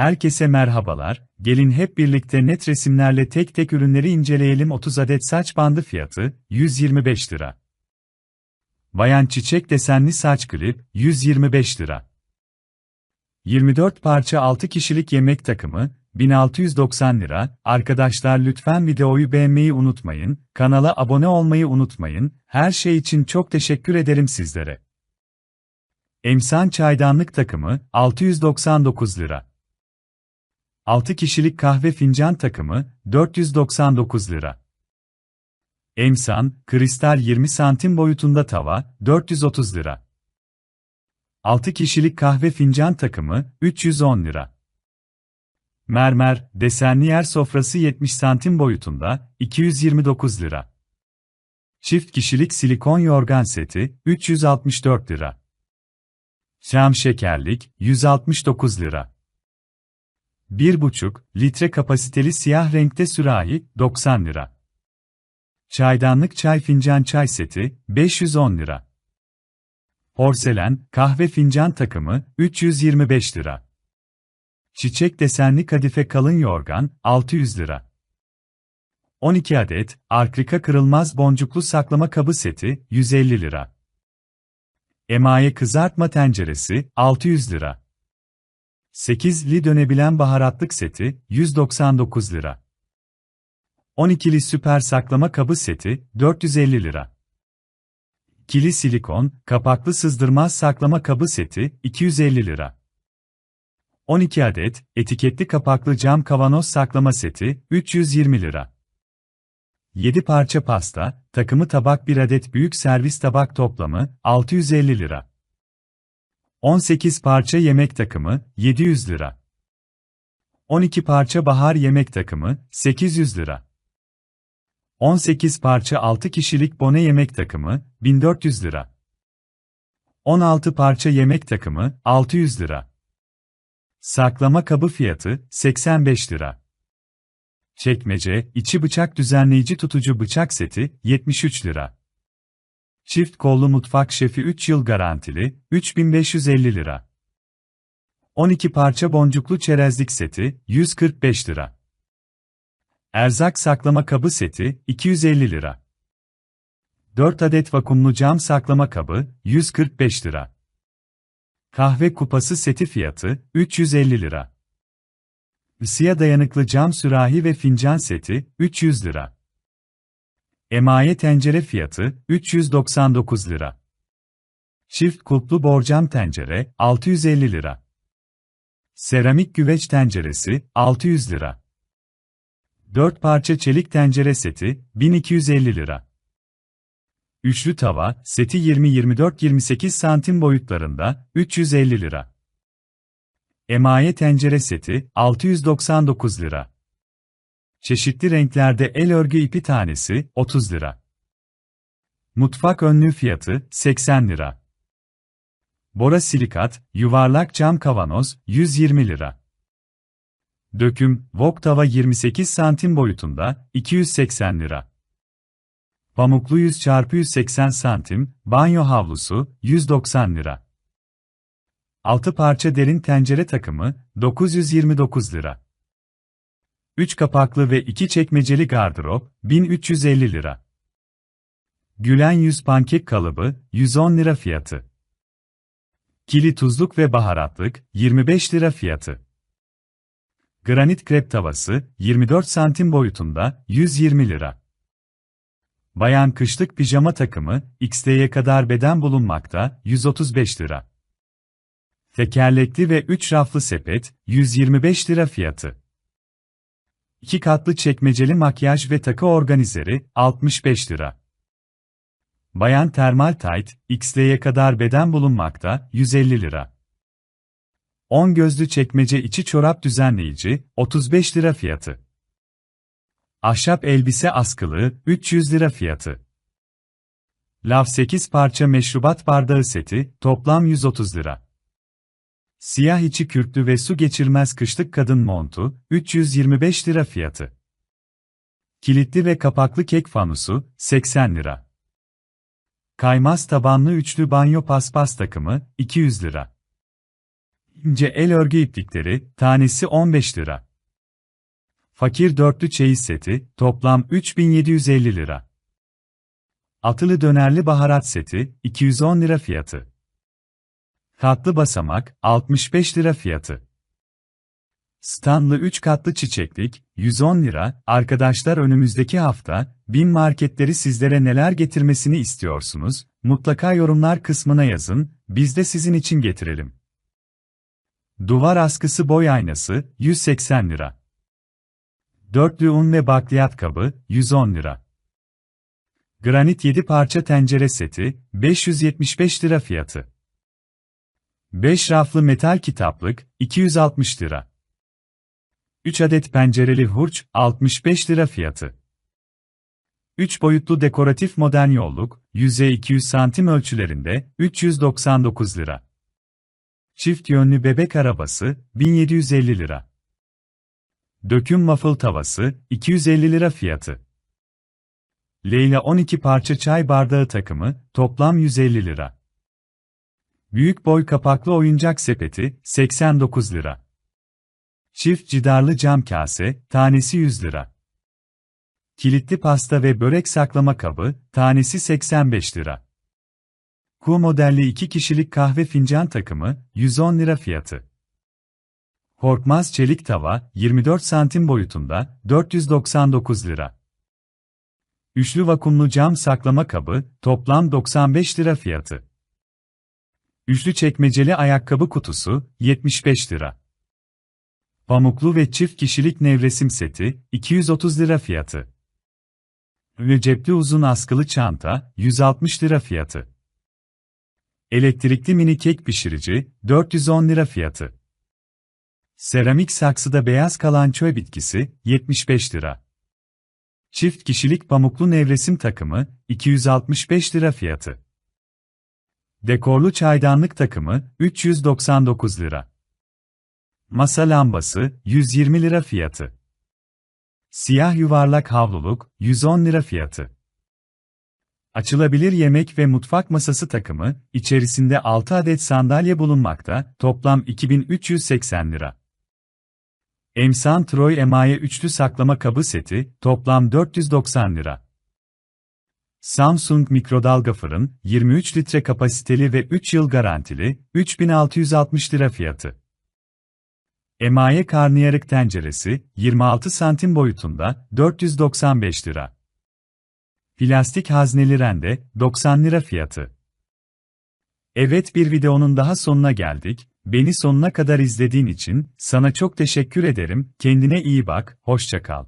Herkese merhabalar, gelin hep birlikte net resimlerle tek tek ürünleri inceleyelim 30 adet saç bandı fiyatı, 125 lira. Bayan çiçek desenli saç klip, 125 lira. 24 parça 6 kişilik yemek takımı, 1690 lira. Arkadaşlar lütfen videoyu beğenmeyi unutmayın, kanala abone olmayı unutmayın, her şey için çok teşekkür ederim sizlere. Emsan çaydanlık takımı, 699 lira. 6 kişilik kahve fincan takımı, 499 lira. Emsan, kristal 20 santim boyutunda tava, 430 lira. 6 kişilik kahve fincan takımı, 310 lira. Mermer, desenli yer sofrası 70 santim boyutunda, 229 lira. Çift kişilik silikon yorgan seti, 364 lira. Şam şekerlik, 169 lira. 1,5 litre kapasiteli siyah renkte sürahi, 90 lira. Çaydanlık çay fincan çay seti, 510 lira. Porselen, kahve fincan takımı, 325 lira. Çiçek desenli kadife kalın yorgan, 600 lira. 12 adet, arkrika kırılmaz boncuklu saklama kabı seti, 150 lira. Emaye kızartma tenceresi, 600 lira. 8'li dönebilen baharatlık seti, 199 lira. 12'li süper saklama kabı seti, 450 lira. Kili silikon, kapaklı sızdırmaz saklama kabı seti, 250 lira. 12 adet, etiketli kapaklı cam kavanoz saklama seti, 320 lira. 7 parça pasta, takımı tabak 1 adet büyük servis tabak toplamı, 650 lira. 18 parça yemek takımı, 700 lira. 12 parça bahar yemek takımı, 800 lira. 18 parça 6 kişilik bone yemek takımı, 1400 lira. 16 parça yemek takımı, 600 lira. Saklama kabı fiyatı, 85 lira. Çekmece, içi bıçak düzenleyici tutucu bıçak seti, 73 lira. Çift kollu mutfak şefi 3 yıl garantili, 3550 lira. 12 parça boncuklu çerezlik seti, 145 lira. Erzak saklama kabı seti, 250 lira. 4 adet vakumlu cam saklama kabı, 145 lira. Kahve kupası seti fiyatı, 350 lira. Isıya dayanıklı cam sürahi ve fincan seti, 300 lira. Emaye tencere fiyatı 399 lira. Çift kulplu borcam tencere 650 lira. Seramik güveç tenceresi 600 lira. 4 parça çelik tencere seti 1250 lira. Üçlü tava seti 20-24-28 santim boyutlarında 350 lira. Emaye tencere seti 699 lira. Çeşitli renklerde el örgü ipi tanesi 30 lira. Mutfak önlüğü fiyatı 80 lira. Bora silikat, yuvarlak cam kavanoz 120 lira. Döküm, wok tava 28 santim boyutunda 280 lira. Pamuklu 100 x 180 santim, banyo havlusu 190 lira. 6 parça derin tencere takımı 929 lira. 3 kapaklı ve 2 çekmeceli gardırop, 1350 lira. Gülen yüz pankek kalıbı, 110 lira fiyatı. Kili tuzluk ve baharatlık, 25 lira fiyatı. Granit krep tavası, 24 santim boyutunda, 120 lira. Bayan kışlık pijama takımı, XL'ye kadar beden bulunmakta, 135 lira. Tekerlekli ve 3 raflı sepet, 125 lira fiyatı. 2 katlı çekmeceli makyaj ve takı organizeri, 65 lira. Bayan termal tight, XL'ye kadar beden bulunmakta, 150 lira. 10 gözlü çekmece içi çorap düzenleyici, 35 lira fiyatı. Ahşap elbise askılı, 300 lira fiyatı. Lav 8 parça meşrubat bardağı seti, toplam 130 lira. Siyah içi kürklü ve su geçirmez kışlık kadın montu, 325 lira fiyatı. Kilitli ve kapaklı kek fanusu, 80 lira. Kaymaz tabanlı üçlü banyo paspas takımı, 200 lira. İnce el örgü iplikleri, tanesi 15 lira. Fakir dörtlü çeyiz seti, toplam 3750 lira. Atılı dönerli baharat seti, 210 lira fiyatı. Katlı basamak, 65 lira fiyatı. Stanlı 3 katlı çiçeklik, 110 lira. Arkadaşlar önümüzdeki hafta, bin marketleri sizlere neler getirmesini istiyorsunuz? Mutlaka yorumlar kısmına yazın, biz de sizin için getirelim. Duvar askısı boy aynası, 180 lira. Dörtlü un ve bakliyat kabı, 110 lira. Granit 7 parça tencere seti, 575 lira fiyatı. 5 raflı metal kitaplık, 260 lira. 3 adet pencereli hurç, 65 lira fiyatı. 3 boyutlu dekoratif modern yolluk, yüzey 200 santim ölçülerinde, 399 lira. Çift yönlü bebek arabası, 1750 lira. Döküm waffle tavası, 250 lira fiyatı. Leyla 12 parça çay bardağı takımı, toplam 150 lira. Büyük boy kapaklı oyuncak sepeti, 89 lira. Çift cidarlı cam kase, tanesi 100 lira. Kilitli pasta ve börek saklama kabı, tanesi 85 lira. Ku modelli 2 kişilik kahve fincan takımı, 110 lira fiyatı. Korkmaz çelik tava, 24 santim boyutunda, 499 lira. Üçlü vakumlu cam saklama kabı, toplam 95 lira fiyatı. Üçlü çekmeceli ayakkabı kutusu, 75 lira. Pamuklu ve çift kişilik nevresim seti, 230 lira fiyatı. Ve cepli uzun askılı çanta, 160 lira fiyatı. Elektrikli mini kek pişirici, 410 lira fiyatı. Seramik saksıda beyaz kalan çöy bitkisi, 75 lira. Çift kişilik pamuklu nevresim takımı, 265 lira fiyatı. Dekorlu çaydanlık takımı, 399 lira. Masa lambası, 120 lira fiyatı. Siyah yuvarlak havluluk, 110 lira fiyatı. Açılabilir yemek ve mutfak masası takımı, içerisinde 6 adet sandalye bulunmakta, toplam 2380 lira. Emsan Troy Emaye üçlü saklama kabı seti, toplam 490 lira. Samsung mikrodalga fırın, 23 litre kapasiteli ve 3 yıl garantili, 3660 lira fiyatı. Emaye karnıyarık tenceresi, 26 santim boyutunda, 495 lira. Plastik hazneli rende, 90 lira fiyatı. Evet bir videonun daha sonuna geldik. Beni sonuna kadar izlediğin için sana çok teşekkür ederim. Kendine iyi bak, hoşça kal.